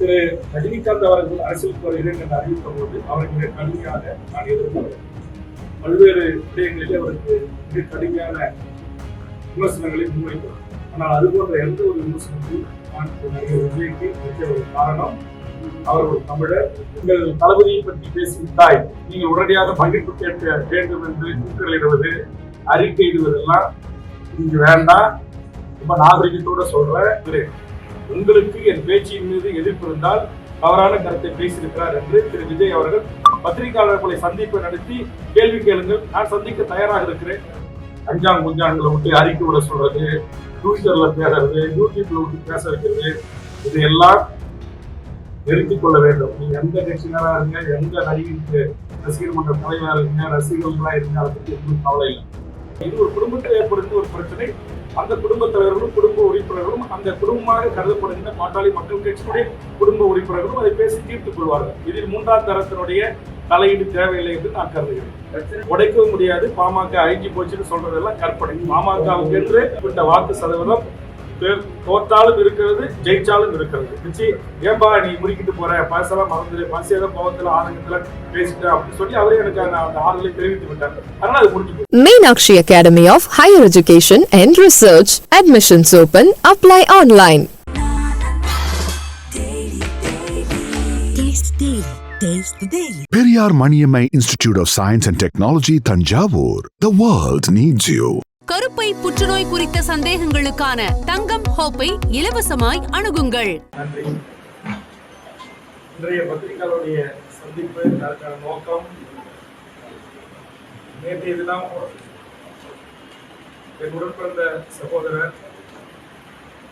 திரு ரஜினிகாந்த் அவர்கள் அரசியலுக்கு வருகிறேன் என்று அறிவித்த போது அவருக்கு கடுமையாக நான் எதிர்த்தேன் பல்வேறு விடயங்களிலே அவருக்கு மிக கடுமையான விமர்சனங்களை முன்வைத்தார். ஆனால் அது போன்ற எந்த ஒரு விமர்சனத்தையும் நான் திரு நடிகர் விஜய்க்கு வைக்க ஒரு காரணம். அவர் ஒரு தமிழர். உங்கள் தளபதியை பற்றி பேசிவிட்டாய் நீங்கள் உடனடியாக பகிர்வு கேட்க வேண்டும் என்று கூக்குரலிடுவது அறிக்கையிடுவதெல்லாம் இங்கு வேண்டாம். ரொம்ப நாகரிகத்தோட சொல்றேன். திரு, உங்களுக்கு என் பேச்சின் மீது எதிர்ப்பு இருந்தால் தவறான கருத்தை பேசியிருக்கிறார் என்று திரு விஜய் அவர்கள் பத்திரிகையாளர்களை சந்திப்பை நடத்தி கேள்வி கேளுங்கள். நான் சந்திக்க தயாராக இருக்கிறேன். அஞ்சாங் குஞ்சாங்களை விட்டு அறிக்கை விட சொல்றது ட்விட்டர்ல பேசுறது யூடியூப்ல விட்டு பேச வைக்கிறது இதையெல்லாம் நிறுத்திக் கொள்ள வேண்டும். நீங்க எந்த கட்சியினரா இருங்க எந்த நடிகருக்கு ரசிகர் மன்ற தலைவரா இருங்க ரசிகர்களா இருங்க அதை பத்தி ஒன்றும் கவலை இல்லை. இது ஒரு குடும்பத்தில் ஏற்படுத்த ஒரு பிரச்சனை. அந்த குடும்ப தலைவர்களும் குடும்ப உறுப்பினர்களும் அந்த குடும்பமாக கருதப்படுகின்ற பாட்டாளி மக்கள் கட்சியினுடைய குடும்ப உறுப்பினர்களும் அதை பேசி தீர்த்துக் கொள்வார்கள். இதில் மூன்றாம் தரத்தினுடைய தலையீடு தேவையில்லை என்று நான் கருதுகிறேன். உடைக்கவும் முடியாது. பாமக அழிஞ்சு போச்சுன்னு சொல்றதெல்லாம் கற்பனை. பாமகவுக்கு என்று விட்ட வாக்கு சதவீதம் தோற்றாலும் இருக்கிறது ஜெயிச்சாலும் இருக்கிறது மிச்சி ஏன்பா நீ முறுக்கிட்டு போற பழசெல்லாம் மறந்துடு பரிசேத கோபத்துல ஆனந்தத்துல பேசிட்ட அப்படின்னு சொல்லி அவரே எனக்கு அந்த ஆறுதலை தெரிவித்து விட்டார் அதனால அது முடிஞ்சு போச்சு. Meenakshi Academy of Higher Education and Research. Admissions open. Apply online. Taste Daily. Taste the Daily. Periyar Maniammai Institute of Science and Technology, Tanjavur. The world needs you. கருப்பை புற்றுநோய் குறித்த சந்தேகங்களுக்கான தங்கம் ஹோப்பை இலவசமாய் அணுகுங்கள். இன்றைய பத்திரிகையாளருடைய சந்திப்பு அதற்கான நோக்கம் நேற்றைய தினம் என்னுடன் பிறந்த சகோதரர்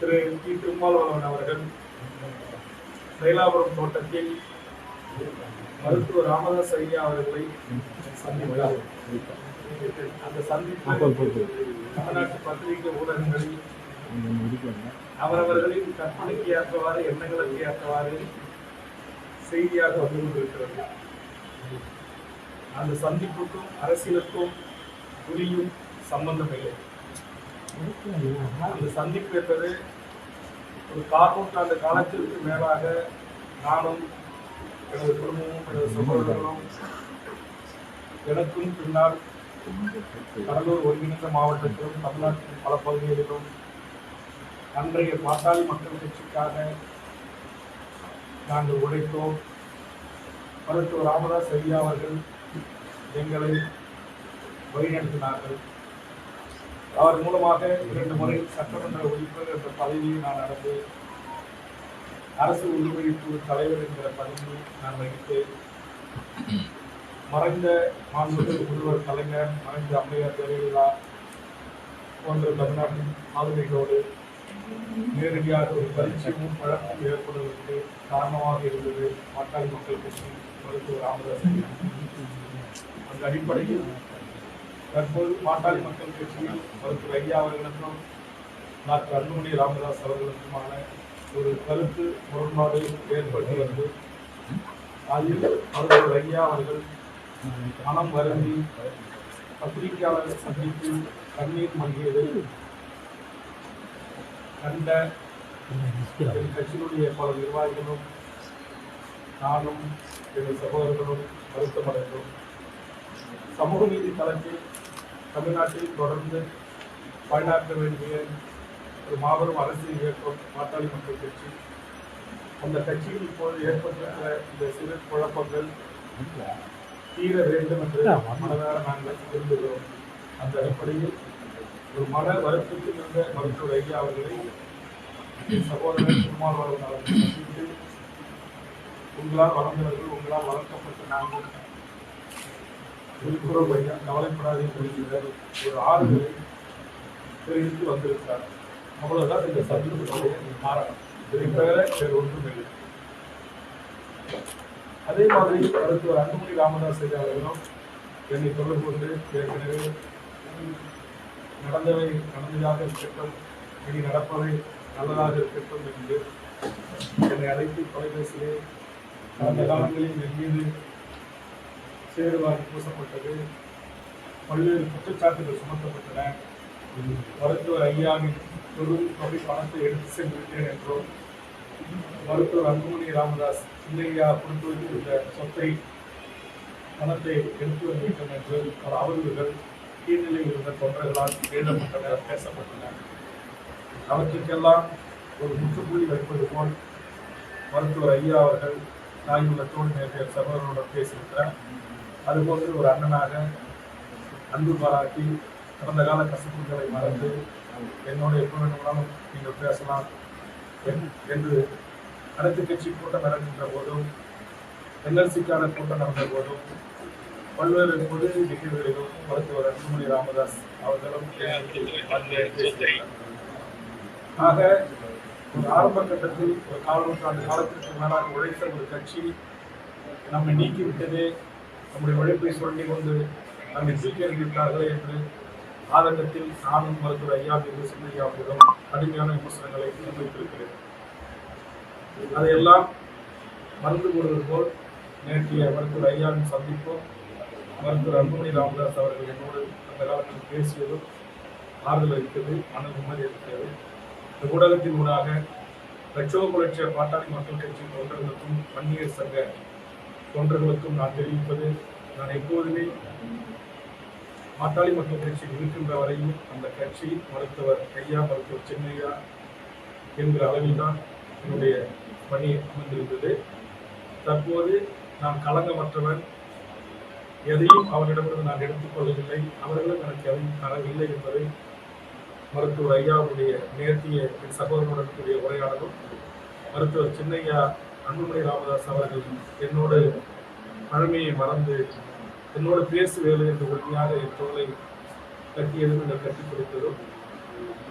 திரு டி திருமாவளவன் அவர்கள் மயிலாபுரம் தோட்டத்தில் மருத்துவர் ராமதாஸ் ஐயா அவர்களை சந்தித்தார். அந்த சந்திப்பு தமிழ்நாட்டு பத்திரிகை ஊடகங்களில் அவரவர்களின் கற்பனைக்கு ஏற்றவாறு எண்ணங்களுக்கு ஏற்றவாறு செய்தியாக வந்து கொண்டிருக்கிறது அந்த சந்திப்புக்கும் அரசியலுக்கும் புரியும் சம்பந்தம் இல்லை. அந்த சந்திப்பு என்பது ஒரு கால் நூற்றாண்டு காலத்திற்கு மேலாக நானும் எனது குடும்பமும் எனது சகோதரர்களும் எனக்கும் பின்னால் கடலூர் ஒருங்கிணைந்த மாவட்டத்திலும் தமிழ்நாட்டின் பல பகுதிகளிலும் அன்றைய பாட்டாளி மக்கள் கட்சிக்காக நாங்கள் உழைத்தோம். மருத்துவர் ராமதாஸ் ஐயா அவர்கள் எங்களை வழிநடத்தினார்கள். அவர் மூலமாக இரண்டு முறை சட்டமன்ற உறுப்பினர் என்ற பதவியை நான் நடந்து அரசு உள்ளுரிமைக்குழு தலைவர் என்கிற பதவியை நான் வகித்தேன். மறைந்த மாண்புமிகு முதல்வர் கலைஞர் மறைந்த அம்மையார் ஜெயலலிதா போன்ற தமிழ்நாட்டின் ஆளுமைகளோடு நேரடியாக ஒரு பரிச்சயமும் பழக்கமும் ஏற்படுவதற்கு காரணமாக இருந்தது பாட்டாளி மக்கள் கட்சி மருத்துவர் ராமதாஸ் அந்த அடிப்படையில் தற்போது பாட்டாளி மக்கள் கட்சியில் மருத்துவர் ஐயா அவர்களுக்கும் டாக்டர் அன்புமணி ராமதாஸ் அவர்களுக்குமான ஒரு கருத்து முரண்பாடு ஏற்பட்டு வந்து அதில் மருத்துவர் ஐயா அவர்கள் மனம் வருந்தி பத்திரிகையாளர் சந்தித்து கண்ணீர் மங்கியது. கண்ட என் கட்சியினுடைய பல நிர்வாகிகளும் நானும் எனது சகோதரர்களும் வருத்தமடைந்தோம். சமூக நீதி தளத்தில் தமிழ்நாட்டில் தொடர்ந்து பணியாற்ற வேண்டிய ஒரு மாபெரும் அரசியல் இயக்கம் பாட்டாளி மக்கள் கட்சி. அந்த கட்சியில் இப்போது ஏற்பட்டிருக்கிற இந்த சிறு குழப்பங்கள் தீர வேண்டும் என்று மனதார நாங்கள் விரும்புகிறோம். அந்த அடிப்படையில் ஒரு மன வருத்தத்தில் இருந்த மருத்துவர் ஐயா அவர்களை சகோதரர் திருமாவளவன் அவர்கள் சந்தித்து உங்களால் வளர்ந்தவர்கள் உங்களால் வளர்க்கப்பட்ட நாங்கள் விழுப்புரம் ஐயா கவலைப்படாதீர்கள் என்கிற ஒரு ஆறுதலை தெரிவித்து வந்திருக்கிறார். அவ்வளவுதான். இந்த சந்திப்புடைய காரணம் இதை தவிர வேறு ஒன்றும் இல்லை. அதே மாதிரி மருத்துவர் அன்புமணி ராமதாஸ் ஐயா அவர்களும் என்னை தொடர்பு கொண்டு ஏற்கனவே நடந்தவை நடந்ததாக இருக்கட்டும் இனி நடப்பவை நல்லதாக இருக்கட்டும் என்று என்னை அழைத்து தொலைபேசியிலே கடந்த காலங்களில் என் மீது சேருவாரி பூசப்பட்டது பல்வேறு குற்றச்சாட்டுகள் சுமத்தப்பட்டன. மருத்துவர் ஐயாவின் பெரும் தொகை பணத்தை எடுத்து சென்று விட்டேன் என்றோ மருத்துவர் அன்புமணி ராமதாஸ் சின்னையா கொடுத்து வைத்திருந்த சொத்தை பணத்தை எடுத்து வைத்தனர் என்று பல அவதூறுகள் கீழ்நிலையில் இருந்த தொண்டர்களால் எழுதப்பட்டன பேசப்பட்டன அவற்றுக்கெல்லாம் ஒரு முற்றுப்புள்ளி வைப்பது போல் மருத்துவர் ஐயா அவர்கள் தாயுள்ளத்தோடு நேற்றைய சகோதரனுடன் பேசியிருக்கிறார். அதுபோன்று ஒரு அண்ணனாக அன்பு பாராட்டி கடந்த கால கசப்புகளை மறந்து என்னோட எப்போ வேண்டுமானாலும் நீங்கள் பேசலாம். என்று அனைத்து கட்சி கூட்டம் நடக்கின்ற போதும் என்எல்சிக்கான கூட்டம் நடந்த போதும் பல்வேறு பொது நிகழ்வுகளிலும் மருத்துவர் அன்புமணி ராமதாஸ் அவர்களும் ஆக ஒரு ஆரம்ப கட்டத்தில் ஒரு கால நூற்றாண்டு காலத்திற்கு மேலாக உழைத்த ஒரு கட்சி நம்மை நீக்கிவிட்டதே நம்முடைய உழைப்பை சொல்லி கொண்டு நம்மை சீக்கிரம் விட்டார்களே என்று ஆதங்கத்தில் நானும் மருத்துவர் ஐயா மீது சின்னையா மீதும் கடுமையான விமர்சனங்களை முன்வைத்திருக்கிறேன் அதையெல்லாம் மறந்து கூறுவது போல் நேற்றைய மருத்துவர் ஐயாவின் சந்திப்பும் மருத்துவர் அன்புமணி ராமதாஸ் அவர்கள் என்னோடு அந்த காலத்தில் பேசியதும் ஆறுதல் அளித்தது மன நிம்மதி இருக்கிறது இந்த ஊடகத்தின் ஊடாக லட்சோ புரட்சிய பாட்டாளி மக்கள் கட்சி தொண்டர்களுக்கும் வன்னியர் சங்க தொண்டர்களுக்கும் நான் தெரிவிப்பது நான் எப்போதுமே பாட்டாளி மக்கள் கட்சி இருக்கின்ற வரையும் அந்த கட்சி மருத்துவர் ஐயா மருத்துவர் சின்னையா என்கிற அளவில் தான் என்னுடைய பணி அமைந்திருந்தது தற்போது நான் களங்கமற்றவன். எதையும் அவரிடமிருந்து நான் எடுத்துக்கொள்ளவில்லை அவர்களும் எனக்கு எதையும் தரவில்லை என்பதை மருத்துவர் ஐயாவுடைய நேர்த்திய என் சகோதரனுடன் கூடிய உரையாடலும் மருத்துவர் சின்னையா அன்புமணி ராமதாஸ் அவர்கள் என்னோடு பழமையை மறந்து என்னோட பேசு வேலை என்று உறுதியாக என் தோலை கட்டியதும் என்னை கட்டி கொடுத்ததும்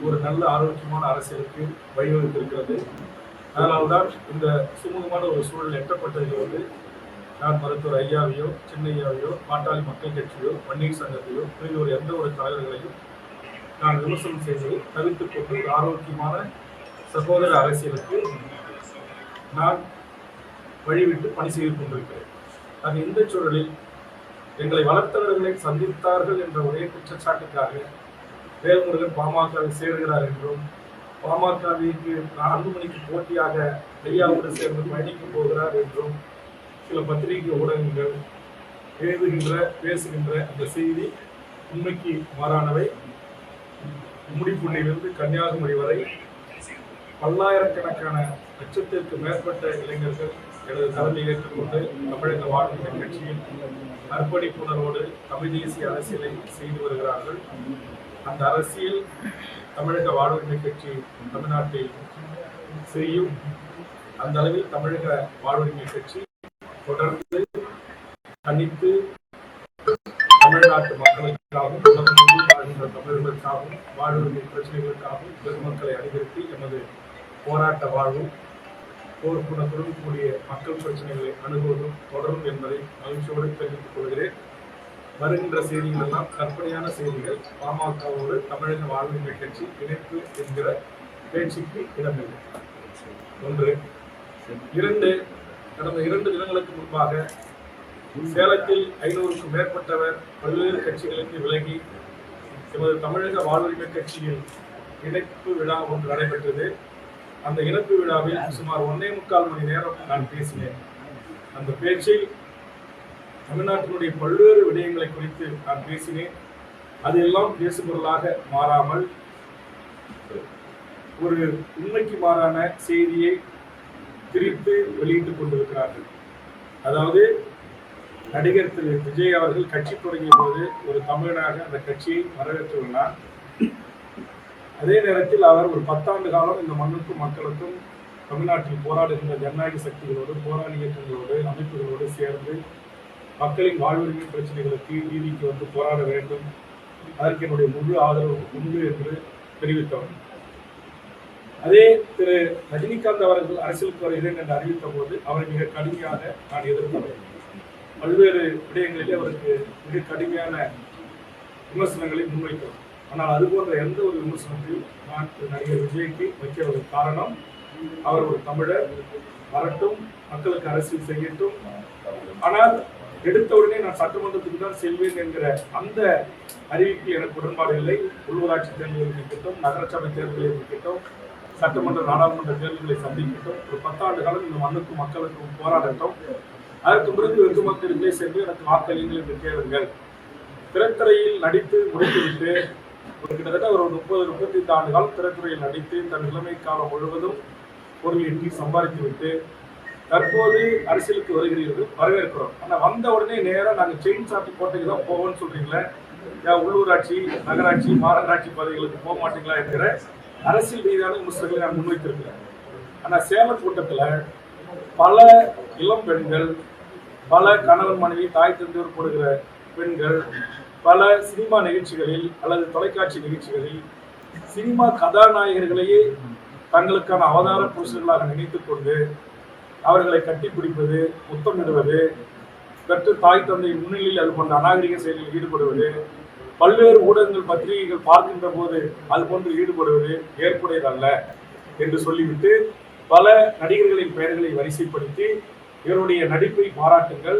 ஒரு நல்ல ஆரோக்கியமான அரசியலுக்கு வழிவகுத்திருக்கிறது. அதனால்தான் இந்த சுமூகமான ஒரு சூழல் எட்டப்பட்டதில் வந்து நான் மருத்துவர் ஐயாவையோ சின்னையாவையோ பாட்டாளி மக்கள் கட்சியோ பன்னீர் சங்கத்தையோ இப்படி ஒரு எந்த ஒரு தலைவர்களையும் நான் விமர்சனம் செய்து தவிர்த்து கொண்டு ஒரு ஆரோக்கியமான சகோதர அரசியலுக்கு நான் வழிவிட்டு பணி செய்து கொண்டிருக்கிறேன். அது இந்த சூழலில் எங்களை வளர்த்தவர்களை சந்தித்தார்கள் என்ற ஒரே குற்றச்சாட்டுக்காக வேல்முருகன் பாமகவை சேருகிறார் என்றும் பாமகவிற்கு அன்புமணிக்கு போட்டியாக ஐயாவோடு சேர்ந்து பயணிக்கப் போகிறார் என்றும் சில பத்திரிகை ஊடகங்கள் எழுதுகின்ற பேசுகின்ற அந்த செய்தி உண்மைக்கு மாறானவை. முடிப்புண்ணிலிருந்து கன்னியாகுமரி வரை பல்லாயிரக்கணக்கான லட்சத்திற்கு மேற்பட்ட இளைஞர்கள் எனது தலைமை ஏற்றுக்கொண்டு தமிழக வாழ்க்கை கட்சியில் அர்ப்பணிப்புணர்வோடு தமிழ் தேசிய அரசியலை செய்து வருகிறார்கள். அந்த அரசியல் தமிழக வாழ்வுரிமை கட்சி தமிழ்நாட்டை செய்யும் அந்த அளவில் தமிழக வாழ்வுரிமை கட்சி தொடர்ந்து தனித்து தமிழ்நாட்டு மக்களுக்காகவும் வாழ்கின்ற தமிழர்களுக்காகவும் வாழ்வுரிமை பிரச்சனைகளுக்காகவும் பெருமக்களை அணிதிரட்டி எமது போராட்ட வாழ்வும் போர்க்குணத்துடன் கூடிய மக்கள் பிரச்சனைகளை அனுபவம் தொடரும் என்பதை மகிழ்ச்சியோடு தெரிவித்துக் கொள்கிறேன். வருகின்ற செய்திகள் எல்லாம் கற்பனையான செய்திகள். பாமகவோடு தமிழக வாழ்வுரிமை கட்சி இணைப்பு என்கிற பேச்சுக்கு இடமில்லை. ஒன்று. இரண்டு கடந்த இரண்டு தினங்களுக்கு முன்பாக சேலத்தில் ஐநூறுக்கும் மேற்பட்டவர் பல்வேறு கட்சிகளுக்கு விலகி எமது தமிழக வாழ்வுரிமை கட்சியில் இணைப்பு விழா ஒன்று நடைபெற்றது. அந்த இறப்பு விழாவில் சுமார் ஒன்னே முக்கால் மணி நேரம் நான் பேசினேன். அந்த பேச்சில் தமிழ்நாட்டினுடைய பல்வேறு விடயங்களை குறித்து நான் பேசினேன். அதெல்லாம் பேசுபொருளாக மாறாமல் ஒரு உண்மைக்கு மாறான செய்தியை திரித்து வெளியிட்டுக் கொண்டிருக்கிறார்கள். அதாவது நடிகர் திரு. விஜய் அவர்கள் கட்சி தொடங்கிய போது ஒரு தமிழனாக அந்த கட்சியை வரவேற்றுள்ளார். அதே நேரத்தில் அவர் ஒரு பத்தாண்டு காலம் இந்த மண்ணுக்கும் மக்களுக்கும் தமிழ்நாட்டில் போராடுகின்ற ஜனநாயக சக்திகளோடு போராளி இயக்கங்களோடு அமைப்புகளோடு சேர்ந்து மக்களின் வாழ்வுரிமை பிரச்சனைகளுக்கு நீதிக்கு வந்து போராட வேண்டும். அதற்கு என்னுடைய முழு ஆதரவு உண்டு என்று தெரிவித்தவர். அதே திரு. ரஜினிகாந்த் அவர்கள் அரசியலுக்கு வருகிறேன் என்று அறிவித்த போது அவரை மிக கடுமையாக நான் எதிர்த்தேன் பல்வேறு விடயங்களிலே அவருக்கு மிக கடுமையான விமர்சனங்களை முன்வைத்தோம் ஆனால் அது போன்ற எந்த ஒரு விமர்சனத்தையும் நான் நடிகர் விஜய்க்கு வைக்க ஒரு காரணம் அவர் ஒரு தமிழர் வரட்டும் மக்களுக்கு அரசியல் செய்யட்டும். ஆனால் எடுத்த உடனே நான் சட்டமன்றத்துக்கு தான் செல்வேன் என்கிற அந்த அறிவிப்பு எனக்கு உடன்பாடு இல்லை. உள்ளூராட்சி தேர்தலில் இருக்கட்டும் நகரசபை தேர்தலில் இருக்கட்டும் சட்டமன்ற நாடாளுமன்ற தேர்தல்களை சந்திக்கட்டும். ஒரு பத்தாண்டு காலம் இந்த மண்ணுக்கும் மக்களுக்கும் போராடட்டும். அதற்கு பிறகு வெகு மக்களுக்கே சென்று எனக்கு வாக்களியுங்கள் என்று கேளுங்கள். திரைத்துறையில் நடித்து முடித்துவிட்டு கிட்டத்தட்ட ஒரு முப்பது முப்பத்தி ஐந்து ஆண்டு காலம் திரைத்துறையில் நடித்து தன் இளமை காலம் முழுவதும் பொருள் ஈட்டி சம்பாதித்து விட்டு தற்போது அரசியலுக்கு வருகிறீர்கள் வரவேற்கிறோம். ஆனா வந்த உடனே நேரா நாங்க செயின் சாப்பிட்டு கோட்டைக்கு தான் போவோம்னு சொல்றீங்களே உள்ளூராட்சி நகராட்சி மாநகராட்சி பதவிகளுக்கு போக மாட்டீங்களா என்கிற அரசியல் ரீதியான விமர்சனங்களை நான் முன்வைத்திருக்கிறேன். ஆனா சேலம் கூட்டத்துல பல இளம் பெண்கள் பல கணவன் மனைவி தாய் தந்தையோர் போடுகிற பெண்கள் பல சினிமா நிகழ்ச்சிகளில் அல்லது தொலைக்காட்சி நிகழ்ச்சிகளில் சினிமா கதாநாயகர்களையே தங்களுக்கான அவதார புருஷர்களாக நினைத்து கொண்டு அவர்களை கட்டிப்பிடிப்பது முத்தமிடுவது பெற்று தாய் தந்தை முன்னிலையில் அது போன்ற அநாகரிக செயலில் ஈடுபடுவது பல்வேறு ஊடகங்கள் பத்திரிகைகள் பார்க்கின்ற போது அது போன்று ஈடுபடுவது ஏற்புடையதல்ல என்று சொல்லிவிட்டு பல நடிகர்களின் பெயர்களை வரிசைப்படுத்தி இவருடைய நடிப்பை பாராட்டுங்கள்.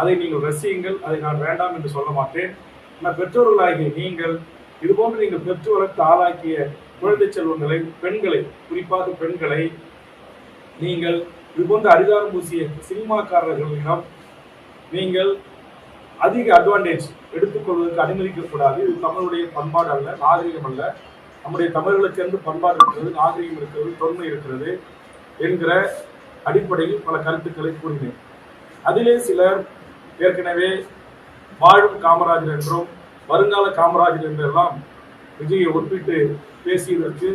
அதை நீங்கள் ரசியுங்கள். அதை நான் வேண்டாம் என்று சொல்ல மாட்டேன். ஆனால் பெற்றோர்களாகிய நீங்கள் இது போன்று நீங்கள் பெற்று வளர்த்து ஆளாக்கிய குழந்தை செல்வங்களை பெண்களை குறிப்பாக பெண்களை நீங்கள் இது போன்ற அதிகாரம் பூசிய சினிமாக்காரர்களிடம் நீங்கள் அதிக அட்வான்டேஜ் எடுத்துக்கொள்வதற்கு அனுமதிக்கக்கூடாது. இது தமிழுடைய பண்பாடு அல்ல நாகரிகம் அல்ல. நம்முடைய தமிழர்களுக்கு என்று பண்பாடு இருக்கிறது நாகரிகம் இருக்கிறது தொன்மை இருக்கிறது என்கிற அடிப்படையில் பல கருத்துக்களை கூறினேன். அதிலே சிலர் ஏற்கனவே வாழும் காமராஜர் என்றும் வருங்கால காமராஜர் என்றெல்லாம் விஜயை ஒப்பிட்டு பேசியதற்கு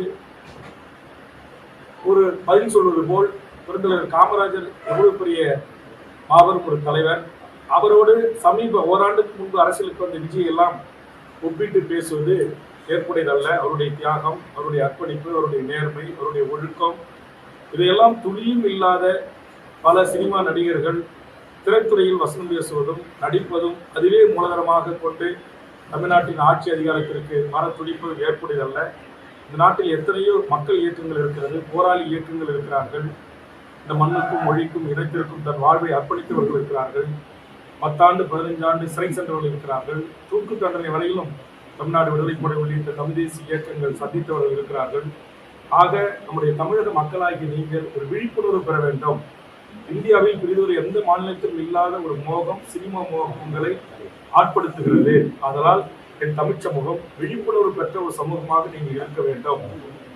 ஒரு பதில் சொல்வது போல் பெருந்தலைவர் காமராஜர் எவ்வளவு பெரிய மாபெரும் ஒரு தலைவர். அவரோடு சமீப ஓராண்டுக்கு முன்பு அரசியலுக்கு வந்த விஜய் எல்லாம் ஒப்பிட்டு பேசுவது ஏற்புடையதல்ல. அவருடைய தியாகம் அவருடைய அர்ப்பணிப்பு அவருடைய நேர்மை அவருடைய ஒழுக்கம் இதையெல்லாம் துளியும் இல்லாத பல சினிமா நடிகர்கள் திரைத்துறையில் வசனம் பேசுவதும் நடிப்பதும் அதுவே மூலதனமாக கொண்டு தமிழ்நாட்டின் ஆட்சி அதிகாரத்திற்கு மன துடிப்பு ஏற்புடையதல்ல. இந்த நாட்டில் எத்தனையோ மக்கள் இயக்கங்கள் இருக்கிறது போராளி இயக்கங்கள் இருக்கிறார்கள். இந்த மண்ணுக்கும் மொழிக்கும் இனத்திற்கும் தன் வாழ்வை அர்ப்பணித்தவர்கள் இருக்கிறார்கள். பத்தாண்டு பதினைஞ்சாண்டு சிறை சென்றவர்கள் இருக்கிறார்கள். தூக்கு தண்டனை வரையிலும் தமிழ்நாடு விடுதலை படை உள்ளிட்ட தமிழ் தேசிய இயக்கங்கள் சந்தித்தவர்கள் இருக்கிறார்கள். ஆக நம்முடைய தமிழக மக்களாகிய நீங்கள் ஒரு விழிப்புணர்வு பெற வேண்டும். இந்தியாவில் பெரிதொரு எந்த மாநிலத்திலும் இல்லாத ஒரு மோகம் சினிமா மோகம் உங்களை ஆட்படுத்துகிறது. அதனால் என் தமிழ் சமூகம் விழிப்புணர்வு பெற்ற ஒரு சமூகமாக நீங்கள் இருக்க வேண்டும்.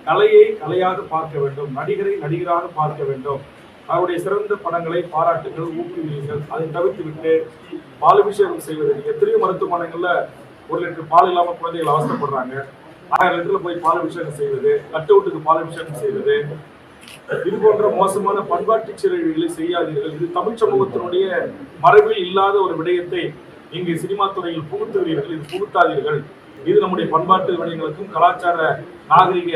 கலையை கலையாக பார்க்க வேண்டும். நடிகரை நடிகராக பார்க்க வேண்டும். அவருடைய சிறந்த படங்களை பாராட்டுங்கள் ஊக்குவியுங்கள். அதை தவிர்த்து விட்டு பாலபிஷேகம் செய்வது. எத்தனையோ மருத்துவமனைகள்ல ஒரு லிட்டர் பால் இல்லாம குழந்தைகள் அவசரப்படுறாங்க ஆயிரம் லிட்டர்ல போய் பாலபிஷேகம் செய்வது கட் அவுட்டுக்கு பாலபிஷேகம் செய்வது இது போன்ற மோசமான பண்பாட்டு சீரழிவுகளை செய்யாதீர்கள். இது தமிழ் சமூகத்தினுடைய மரபில் இல்லாத ஒரு விடயத்தை இங்கு சினிமா துறையில் புகுத்துகிறீர்கள். இது புகுத்தாதீர்கள். இது நம்முடைய பண்பாட்டு விடயங்களுக்கும் கலாச்சார நாகரிக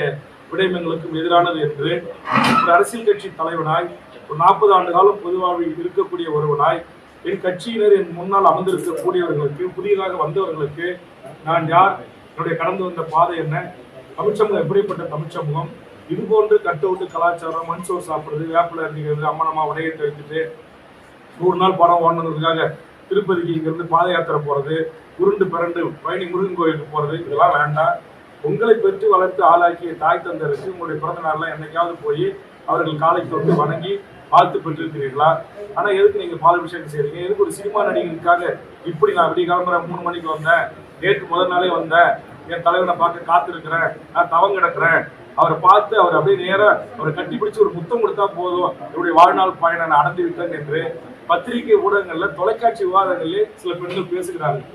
விடயங்களுக்கும் எதிரானது என்று ஒரு அரசியல் கட்சி தலைவனாய் ஒரு நாற்பது ஆண்டு காலம் பொதுவாழ்வில் இருக்கக்கூடிய ஒருவனாய் என் கட்சியினர் என் முன்னால் அமர்ந்திருக்கக்கூடியவர்களுக்கு புதியதாக வந்தவர்களுக்கு நான் யார்? என்னுடைய கடந்து வந்த பாதை என்ன? தமிழ்ச்சமூகம் எப்படிப்பட்ட தமிழ்ச்சமூகம் இது போன்று கட்டு கலாச்சாரம் மண் சோறு சாப்பிடுறது வேப்பிலை அடிக்கிறது அம்மனமா உடையிட்டு எடுத்துட்டு நூறு நாள் படம் ஓடணுங்கிறதுக்காக திருப்பதிக்கு இங்கிருந்து பாத யாத்திரை போறது உருண்டு பிறண்டு பழனி முருகன் கோயிலுக்கு போறது இதெல்லாம் வேண்டாம். உங்களை பெற்று வளர்த்து ஆளாக்கிய தாய் தந்தருக்கு உங்களுடைய பிறந்த என்னைக்காவது போய் அவர்கள் காலை தொட்டு வணங்கி வாழ்த்து பெற்றிருக்கிறீர்களா? ஆனா எதுக்கு நீங்க பாலாபிஷேகம் செய்றீங்க? எதுக்கு ஒரு சினிமா நடிகருக்காக இப்படி நான் விடிய கிளம்புற மூணு மணிக்கு வந்தேன் நேற்று முதல் நாளே வந்தேன் என் தலைவனை பார்க்க காத்திருக்கிறேன் நான் தவங்கிடக்கிறேன் அவரை பார்த்து அவர் அப்படியே நேராக அவரை கட்டி ஒரு முத்தம் கொடுத்தா போதும். இவருடைய வாழ்நாள் பயணம் நான் அடைந்து விட்டேன் என்று பத்திரிகை ஊடகங்கள்ல தொலைக்காட்சி விவாதங்களிலே சில பெண்கள் பேசுகிறாங்க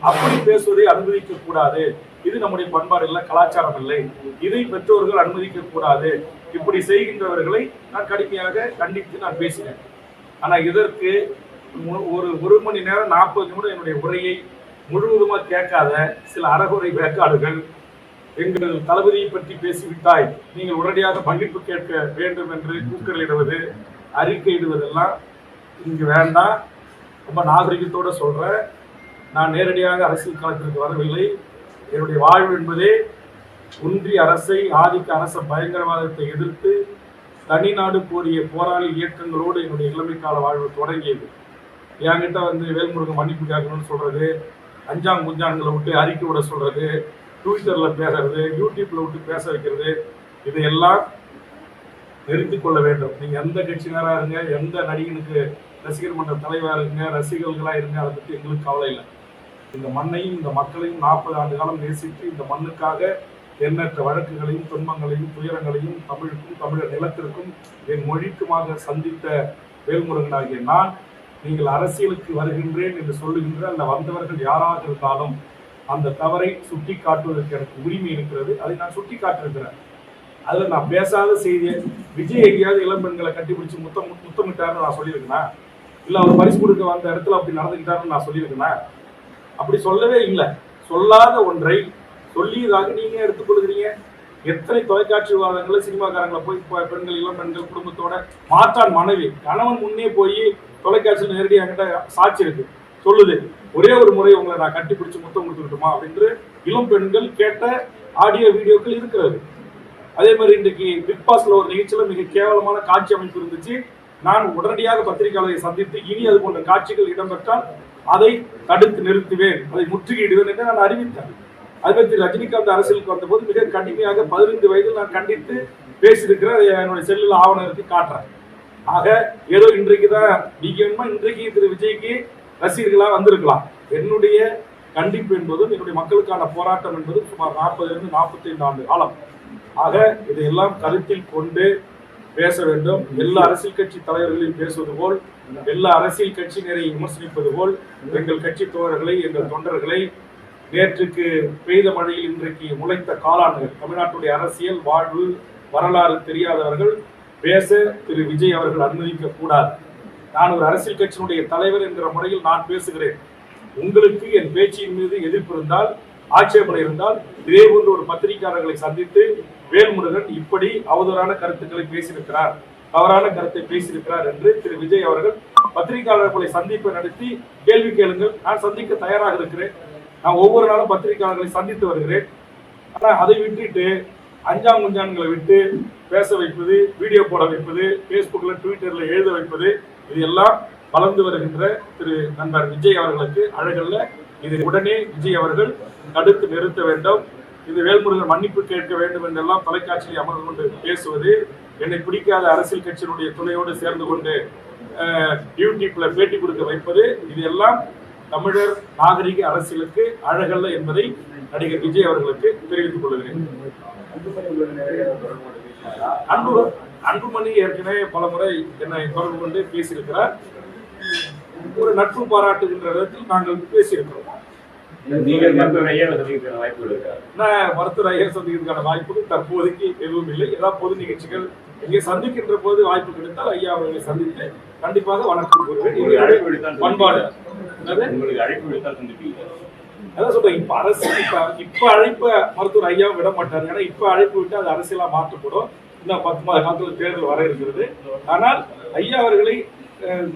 அப்படி பேசுவதை அனுமதிக்க கூடாது. இது நம்முடைய பண்பாடு இல்லை கலாச்சாரம் இல்லை. இதை பெற்றோர்கள் அனுமதிக்க கூடாது. இப்படி செய்கின்றவர்களை நான் கடுமையாக கண்டித்து நான் பேசினேன். ஆனா இதற்கு மு- ஒரு ஒரு மணி நேரம் நாற்பது நிமிடம் என்னுடைய உரையை முழுவதுமா கேட்காத சில அறகுறை வேக்காடுகள் எங்கள் தளபதியை பற்றி பேசிவிட்டாய். நீங்கள் உடனடியாக மன்னிப்பு கேட்க வேண்டும் என்று கூக்கலிடுவது அறிக்கையிடுவதெல்லாம் இங்கு வேண்டாம். ரொம்ப நாகரிகத்தோடு சொல்கிறேன் நான் நேரடியாக அரசியல் களத்திற்கு வரவில்லை. என்னுடைய வாழ்வு என்பதே ஒன்றிய அரசை ஆதிக்க அரச பயங்கரவாதத்தை எதிர்த்து தனிநாடு கோரிய போராளி இயக்கங்களோடு என்னுடைய இளமை கால வாழ்வு தொடங்கியது. என்கிட்ட வந்து வேல்முருகன் மன்னிப்பு கேட்கணும்னு சொல்கிறது அஞ்சாங் குஞ்சான்களை விட்டு அறிக்கை விட சொல்கிறது ட்விட்டரில் பேசுறது யூடியூப்ல விட்டு பேச வைக்கிறது இதையெல்லாம் நிறுத்திக் கொள்ள வேண்டும். நீங்க எந்த கட்சியினராக இருங்க எந்த நடிகனுக்கு ரசிகர் மன்ற தலைவராக இருங்க ரசிகர்களா இருங்க அதை பற்றி எங்களுக்கு கவலை இல்லை. இந்த மண்ணையும் இந்த மக்களையும் நாற்பது ஆண்டு காலம் நேசித்து இந்த மண்ணுக்காக எண்ணற்ற வழக்குகளையும் துன்பங்களையும் துயரங்களையும் தமிழுக்கும் தமிழர் நிலத்திற்கும் என் மொழிக்குமாக சந்தித்த வேல்முருகனாகிய நான் நீங்கள் அரசியலுக்கு வருகின்றேன் என்று சொல்லுகின்ற அந்த வந்தவர்கள் யாராக இருந்தாலும் அந்த தவறை சுட்டி காட்டுவதற்கு எனக்கு உரிமை இருக்கிறது. அதை நான் சுட்டி காட்டிருக்கிறேன் அதில் நான் பேசாத செய்தியை விஜய் எங்கேயாவது இளம்பெண்களை கட்டிப்பிடிச்சு முத்தம் முத்தமிட்டாருன்னு நான் சொல்லியிருக்கேனா? இல்லை அவர் பரிசு கொடுக்க வந்த இடத்துல அப்படி நடந்துக்கிட்டாருன்னு நான் சொல்லியிருக்கேனா? அப்படி சொல்லவே இல்லை. சொல்லாத ஒன்றை சொல்லியதாக நீங்கள் எடுத்துக்கொள்கிறீங்க. எத்தனை தொலைக்காட்சி விவாதங்களை சினிமாக்காரங்களை போய் பெண்கள் இளம் பெண்கள் குடும்பத்தோட மாற்றான் மனைவி. கணவன் முன்னே போய் தொலைக்காட்சியில் நேரடியாக சாட்சி இருக்கு. சொல்லுது ஒரே ஒரு முறை உங்களை நான் கட்டி பிடிச்சு முத்தம் கொடுத்துருட்டுமா அப்படின்னு இளம் பெண்கள் கேட்ட ஆடியோ வீடியோக்கள் இருக்கிறது. அதே மாதிரி இன்றைக்கு பிக் பாஸ்ல ஒரு நிகழ்ச்சியில மிக கேவலமான காட்சி அமைப்பு இருந்துச்சு. நான் உடனடியாக பத்திரிகையாளரை சந்தித்து இனி அது போன்ற காட்சிகள் இடம்பெற்றால் அதை தடுத்து நிறுத்துவேன் அதை முற்றுகையிடுவேன் என்று நான் அறிவித்தேன். அது பற்றி ரஜினிகாந்த் அரசியலுக்கு வந்தபோது மிக கடுமையாக பதினைந்து வயதில் நான் கண்டித்து பேசியிருக்கிறேன். அதை என்னுடைய செல்லில் ஆவணம் இருக்கு காட்டுறேன். ஆக ஏதோ இன்றைக்கு தான் நீங்க இன்றைக்கு திரு விஜய்க்கு ரசிகர்களாக வந்திருக்கலாம். என்னுடைய கண்டிப்பு என்பதும் என்னுடைய மக்களுக்கான போராட்டம் என்பது சுமார் நாற்பதிலிருந்து நாற்பத்தி ஐந்து ஆண்டு காலம். ஆக இதையெல்லாம் கருத்தில் கொண்டு பேச வேண்டும். எல்லா அரசியல் கட்சி தலைவர்களையும் பேசுவது போல் எல்லா அரசியல் கட்சியினரை விமர்சனிப்பது போல் எங்கள் கட்சி தோழர்களை எங்கள் தொண்டர்களை நேற்றுக்கு பெய்த மழையில் இன்றைக்கு முளைத்த காலாண்டுகள் தமிழ்நாட்டுடைய அரசியல் வாழ்வு வரலாறு தெரியாதவர்கள் பேச திரு. விஜய் அவர்கள் அனுமதிக்க கூடாது நான் ஒரு அரசியல் கட்சியினுடைய தலைவர் என்கிற முறையில் நான் பேசுகிறேன். உங்களுக்கு என் பேச்சின் மீது எதிர்ப்பு இருந்தால் ஆட்சேபனை இருந்தால் இதே போன்று ஒரு பத்திரிகையாளர்களை சந்தித்து வேல்முருகன் இப்படி அவதூறான கருத்துக்களை பேசியிருக்கிறார் தவறான கருத்தை பேசியிருக்கிறார் என்று திரு விஜய் அவர்கள் பத்திரிகையாளர்களை சந்திப்பை நடத்தி கேள்வி கேளுங்கள். நான் சந்திக்க தயாராக இருக்கிறேன். நான் ஒவ்வொரு நாளும் பத்திரிகையாளர்களை சந்தித்து வருகிறேன். ஆனால் அதை விட்டுட்டு அஞ்சாம் குஞ்சான்களை விட்டு பேச வைப்பது வீடியோ போட வைப்பது ஃபேஸ்புக்கில் ட்விட்டர்ல எழுத வைப்பது இது எல்லாம் வளர்ந்து வருகின்ற திரு நண்பர் விஜய் அவர்களுக்கு அழகல்ல. இதை உடனே விஜய் அவர்கள் தடுத்து நிறுத்த வேண்டும். இது வேல்முருகன் மன்னிப்பு கேட்க வேண்டும் என்றெல்லாம் தொலைக்காட்சியில் அமர்ந்து கொண்டு பேசுவது. என்னை பிடிக்காத அரசியல் கட்சியினுடைய துணையோடு சேர்ந்து கொண்டு யூடியூப்ல பேட்டி கொடுக்க வைப்பது. இது எல்லாம் தமிழர் நாகரிக அரசியலுக்கு அழகல்ல என்பதை நடிகர் விஜய் அவர்களுக்கு தெரிவித்துக் கொள்கிறேன். அன்பு அன்புமணி ஏற்கனவே பல முறை என்னை தொடர்பு கொண்டு பேசியிருக்கிறார். ஒரு நட்பு பாராட்டுகின்ற விதத்தில் நாங்கள் பேசியிருக்கிறோம். நீங்கள் மருத்துவர் ஐயாவை சந்திக்கிற வாய்ப்புகள் இருக்கா? நான் மருத்துவர் ஐயா சந்திக்கிறதுக்கான வாய்ப்புகள் தற்போதைக்கு எதுவும் இல்லை. ஏதாவது பொது நிகழ்ச்சிகள் இங்கே சந்திக்கின்ற போது வாய்ப்பு கிடைத்தால் ஐயா அவர்களை சந்தித்து கண்டிப்பாக வணக்கம் கூறுவேன். பண்பாடு? உங்களுக்கு அழைப்பு விடுத்தால் சந்திப்பீங்க அதான் சொல்றேன். இப்ப அரசியல் இப்ப இப்ப அழைப்ப மருத்துவர் ஐயா விட மாட்டார். ஏன்னா இப்ப அழைப்பு விட்டு அது அரசியலா மாற்றப்படும். இன்னும் பத்து மாத காலத்தில் தேர்தல் வர இருக்கிறது. ஆனால் ஐயா அவர்களை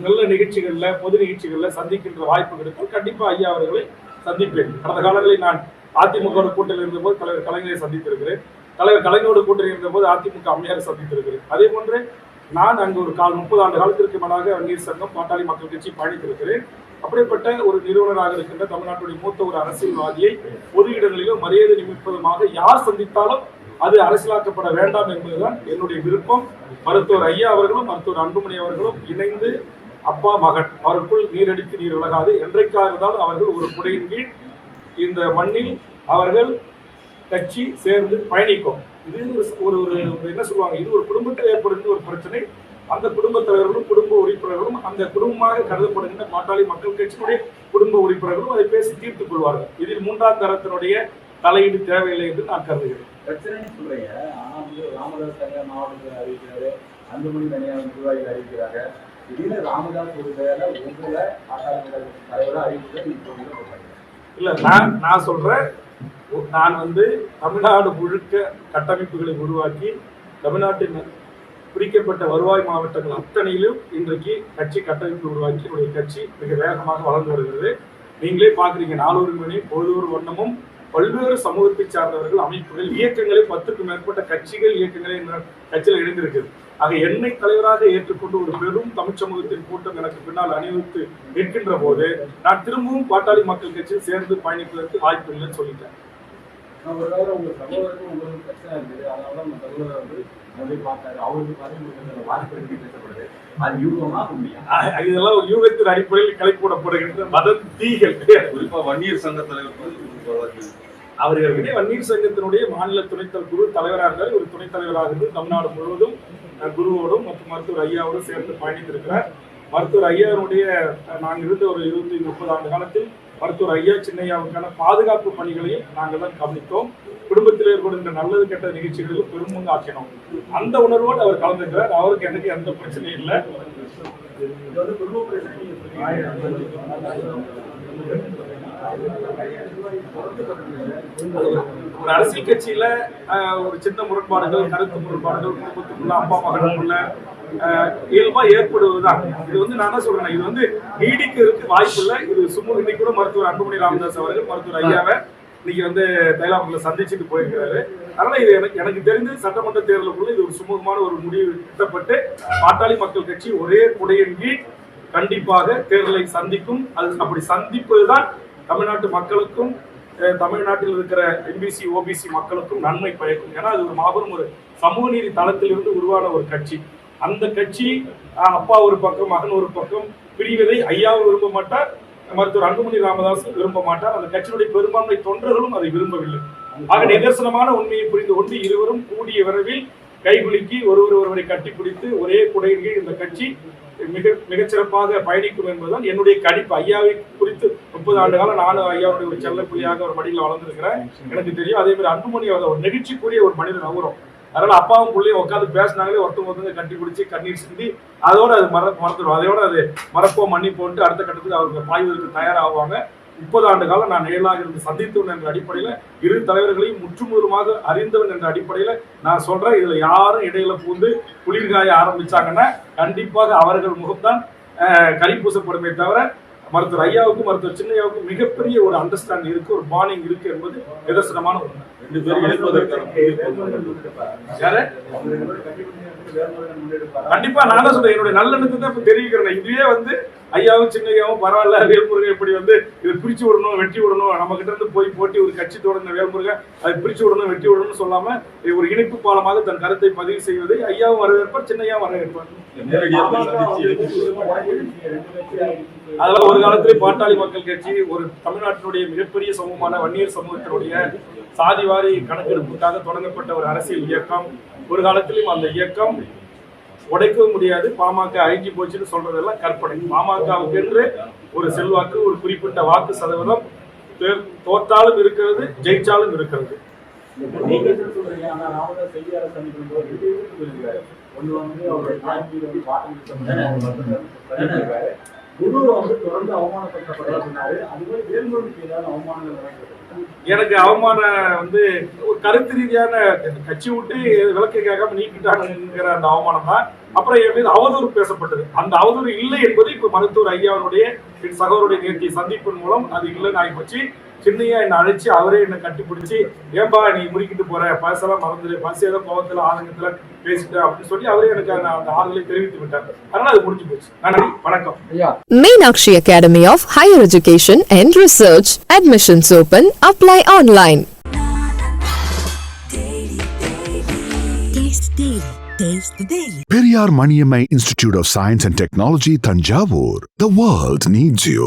நல்ல நிகழ்ச்சிகளில் பொது நிகழ்ச்சிகளில் சந்திக்கின்ற வாய்ப்பு கிடைக்கும் கண்டிப்பாக ஐயா அவர்களை சந்திப்பேன். கடந்த காலங்களில் நான் அதிமுக கூட்டத்தில் இருந்தபோது தலைவர் கலைஞரை சந்தித்திருக்கிறேன். தலைவர் கலைஞரோட கூட்டணி இருந்தபோது அதிமுக அம்மையார் சந்தித்திருக்கிறேன். அதே போன்று நான் அங்கு ஒரு கால் முப்பது ஆண்டு காலத்திற்கு மேலாக நீர் சங்கம் பாட்டாளி மக்கள் கட்சி பயணித்திருக்கிறேன். அப்படிப்பட்ட ஒரு நிறுவனராக இருக்கின்ற தமிழ்நாட்டுடைய மூத்த ஒரு அரசியல்வாதியை பொது இடங்களிலும் மரியாதை நிமிப்பதுமாக யார் சந்தித்தாலும் அது அரசியலாக்கப்பட வேண்டாம் என்பதுதான் என்னுடைய விருப்பம். மருத்துவர் ஐயா அவர்களும் மருத்துவர் அன்புமணி அவர்களும் இணைந்து அப்பா மகன் அவருக்குள் நீரடித்து நீர் விலகாது. என்றைக்காக இருந்தாலும் அவர்கள் ஒரு குடையின் கீழ் இந்த மண்ணில் அவர்கள் கட்சி சேர்ந்து பயணிக்கும். இது ஒரு- ஒரு என்ன சொல்லுவாங்க? இது ஒரு குடும்பத்தில் ஏற்படுகின்ற ஒரு பிரச்சனை. அந்த குடும்ப தலைவர்களும் குடும்ப உறுப்பினர்களும் அந்த குடும்பமாக கருதப்படுகின்ற பாட்டாளி மக்கள் கட்சியினுடைய குடும்ப உறுப்பினர்களும் அதை பேசி தீர்த்துக் கொள்வார்கள். இதில் மூன்றாம் தரத்தினுடைய தலையீடு தேவையில்லை என்று நான் கருதுகிறேன். பிரச்சனைன்னு சொல்றீங்க. ஆனா வந்து ராமதாஸ் தனியார் மாவட்டத்தில் அறிவிக்கிறாரு. அன்புமணி தனியார் நிர்வாகிகள் அறிவிக்கிறாங்க. திடீர்னு ராமதாஸ் ஒரு பேரை உங்களை பாட்டாளி தலைவராக அறிவிக்கிறது இப்போ இல்ல நான் நான் சொல்றேன். நான் வந்து தமிழ்நாடு முழுக்க கட்டமைப்புகளை உருவாக்கி தமிழ்நாட்டின் பிரிக்கப்பட்ட வருவாய் மாவட்டங்கள் அத்தனையிலும் இன்றைக்கு கட்சி கட்டமைப்பு உருவாக்கி என்னுடைய கட்சி மிக வேகமாக வளர்ந்து வருகிறது. நீங்களே பாக்குறீங்க நாலூறு மணி பொழுதூர் வண்ணமும் பல்வேறு சமூகத்தை சார்ந்தவர்கள் அமைப்புகள் இயக்கங்களே பத்துக்கும் மேற்பட்ட கட்சிகள் இயக்கங்களே கட்சியில் இணைந்திருக்குது ஆக என்னை தலைவராக ஏற்றுக்கொண்டு ஒரு பெரும் தமிழ் சமூகத்தின் கூட்டம் எனக்கு பின்னால் அணிவித்து நிற்கின்ற போது நான் திரும்பவும் பாட்டாளி மக்கள் கட்சியில் சேர்ந்து பயணிப்பதற்கு வாய்ப்பு இல்லைன்னு சொல்லிட்டேன். இதெல்லாம் ஒரு யூகத்தின் அடிப்படையில் கிளப்பிவிடப்படுகின்ற வதந்திகள் குறிப்பா வன்னியர் சங்க தலைவர் அவர் ஏற்கனவே வன்னீர் சங்கத்தினுடைய மாநில துணைத்தல் குழு தலைவராக இருந்தார் ஒரு துணைத் தலைவராக இருந்து தமிழ்நாடு முழுவதும் குருவோடும் மற்றும் மருத்துவர் ஐயாவோடும் சேர்ந்து பயணித்திருக்கிறார். மருத்துவர் ஐயாவுடைய நாங்கள் நான் இருந்த ஒரு இருபத்தி முப்பது ஆண்டு காலத்தில் மருத்துவர் ஐயா சின்னையாவுக்கான பாதுகாப்பு பணிகளையும் நாங்கள் தான் கவனித்தோம். குடும்பத்தில் ஏற்படுகின்ற நல்லது கெட்ட நிகழ்ச்சிகளிலும் பெரும்பங்கு ஆக்கினோம் அந்த உணர்வோடு அவர் கலந்துக்கிறார் அவருக்கு எனக்கு எந்த பிரச்சனையும் இல்லை. ஒரு அரசியல் கட்சியில ஒரு சின்ன முரண்பாடுகள் கருத்து முரண்பாடுகள் குடும்பத்துக்குள்ள அப்பா மகனுக்குள்ள இயல்பா ஏற்படுவதுதான். இது வந்து நான் என்ன சொல்றேன். இது வந்து நீடிக்கிறதுக்கு வாய்ப்பு இல்லை இது சும்மா இன்னைக்கு கூட மருத்துவர் அன்புமணி ராமதாஸ் அவர்கள் மருத்துவர் ஐயாவை இன்னைக்கு வந்து தைலாபுரில சந்திச்சுட்டு போயிருக்கிறாரு. அதனால இது எனக்கு எனக்கு தெரிந்து சட்டமன்ற தேர்தலுக்குள்ள இது ஒரு சுமூகமான ஒரு முடிவு எட்டப்பட்டு பாட்டாளி மக்கள் கட்சி ஒரே குடையின் கீழ் கண்டிப்பாக தேர்தலை சந்திக்கும். அது அப்படி சந்திப்பதுதான் தமிழ்நாட்டு மக்களுக்கும் தமிழ்நாட்டில் இருக்கிற எம்பிசி ஓபிசி மக்களுக்கும் நன்மை பயக்கும். ஏன்னா அது ஒரு மாபெரும் ஒரு சமூக நீதி தளத்திலிருந்து உருவான ஒரு கட்சி. அந்த கட்சி அப்பா ஒரு பக்கம் மகன் ஒரு பக்கம் பிரிவதை ஐயாவும் விரும்ப மாட்டார் மருத்துவர் அன்புமணி ராமதாஸ் விரும்ப மாட்டார். அந்த கட்சியினுடைய பெரும்பான்மை தொண்டர்களும் அதை விரும்பவில்லை. ஆக நிதர்சனமான உண்மையை புரிந்து கொண்டு இருவரும் கூடிய விரைவில் கைகுலுக்கி ஒருவர் ஒருவரை கட்டி பிடித்து ஒரே குடையின் கீழ் இந்த கட்சி மிக மிகச்சிறப்பாக பயணிக்கும் என்பதுதான் என்னுடைய கணிப்பு. ஐயாவை குறித்து முப்பது ஆண்டு காலம் நானும் ஐயாவுடைய ஒரு செல்ல புள்ளியாக ஒரு மடியில் வளர்ந்துருக்கிறேன். எனக்கு தெரியும். அதே மாதிரி அன்புமணி அவர் ஒரு நெகிழ்ச்சிக்குரிய ஒரு மனிதன் அவரும் அதனால அப்பாவும் பிள்ளையும் உட்காந்து பேசினாங்களே ஒருத்தவங்க ஒருத்தவங்க கட்டி பிடிச்சி கண்ணீர் சிந்தி அதோட அது மற மறந்துடும். அதோட அது மறப்போ மண்ணி போட்டு அடுத்த கட்டத்துக்கு அவங்க பாய்வதற்கு தயாராகுவாங்க. முப்பது ஆண்டு காலம் நான் நேரிலாக இருந்து சந்தித்தவன் என்ற அடிப்படையில இரு தலைவர்களையும் முற்றுமுழுமாக அறிந்தவன் என்ற அடிப்படையில நான் சொல்றேன் இதுல யாரும் இடையில பூந்து குளிர்காய ஆரம்பிச்சாங்கன்னா கண்டிப்பாக அவர்கள் முகம்தான் அஹ், கரி பூசப்படுமே தவிர மருத்துவர் ஐயாவுக்கும் மருத்துவர் சின்னையாவுக்கும் மிகப்பெரிய ஒரு அண்டர்ஸ்டாண்டிங் இருக்கு ஒரு பாண்டிங் இருக்கு என்பது நிதர்சனமான ரெண்டு பேரும் யாரு கண்டிப்பா நான் தான் சொல்றேன் என்னுடைய நல்லெண்ணத்தை தான் இப்ப தெரிவிக்கிறேன் இதுவே வந்து ஐயாவும் சின்னையாவும் பரவாயில்ல வேல்முருகன் இப்படி வந்து இதை பிரிச்சு விடணும் வெட்டி விடணும் நம்ம கிட்ட இருந்து போய் போட்டி ஒரு கட்சி தொடர்ந்த வேல்முருகன் அதை பிரிச்சு விடணும் வெட்டி விடணும்னு சொல்லாம ஒரு இணைப்பு பாலமாக தன் கருத்தை பதிவு செய்வதை ஐயாவும் வரவேற்பார் சின்னையாவும் வரவேற்பார். அதெல்லாம் ஒரு காலத்திலே பாட்டாளி மக்கள் கட்சி ஒரு தமிழ்நாட்டினுடைய மிகப்பெரிய சமூகமான வன்னியர் சமூகத்தினுடைய சாதிவாரி கணக்கெடுப்புக்காக தொடங்கப்பட்ட ஒரு அரசியல் இயக்கம். ஒரு காலத்திலும் அந்த இயக்கம் உடைக்கவும் முடியாது. பாமக அழிஞ்சு போச்சுன்னு சொல்றதெல்லாம் கற்பனை. பாமகவுக்கு என்று ஒரு செல்வாக்கு ஒரு குறிப்பிட்ட வாக்கு சதவீதம் தே- தோற்றாலும் இருக்கிறது ஜெயிச்சாலும் இருக்கிறது. நீங்க என்ன சொல்றீங்க? ஆனா ராமதாஸ் செய்தியாளர் சந்திக்கும் போது ரெண்டு விஷயம் சொல்லியிருக்காரு. ஒண்ணு வந்து அவருடைய தாய்மொழி வந்து பாட்டம் வந்து தொடர்ந்து எனக்கு அவமானம் வந்து ஒரு கருத்து ரீதியான கட்சி விட்டு விளக்கு கேட்காம நீக்கிட்டாங்கிற அந்த அவமானம் தான். அப்புறம் என் மீது அவதூறு பேசப்பட்டது. அந்த அவதூறு இல்லை என்பது இப்ப மருத்துவர் ஐயாவுடைய என் சகோதரருடைய நேர்த்தியை சந்திப்பின் மூலம் அது இல்லைன்னு ஆகிப்போச்சு சின்னையா என்னை அழைச்சு அவரே என்னை கட்டிப்பிடிச்சு ஏன்பா நீ முடிக்கிட்டு போற பழசெல்லாம் மறந்துடு பழசு ஏதோ கோபத்துல ஆதங்கத்துல பேசிட்ட அப்படின்னு சொல்லி அவரே எனக்கு அந்த ஆறுதலை தெரிவித்து விட்டார் அதனால அது முடிஞ்சு போச்சு நன்றி வணக்கம் Meenakshi Academy of Higher Education and Research. Admissions open. Apply online. Taste Daily. Taste the Daily. Periyar Maniammai Institute of Science and Technology, Tanjavur. The world needs you.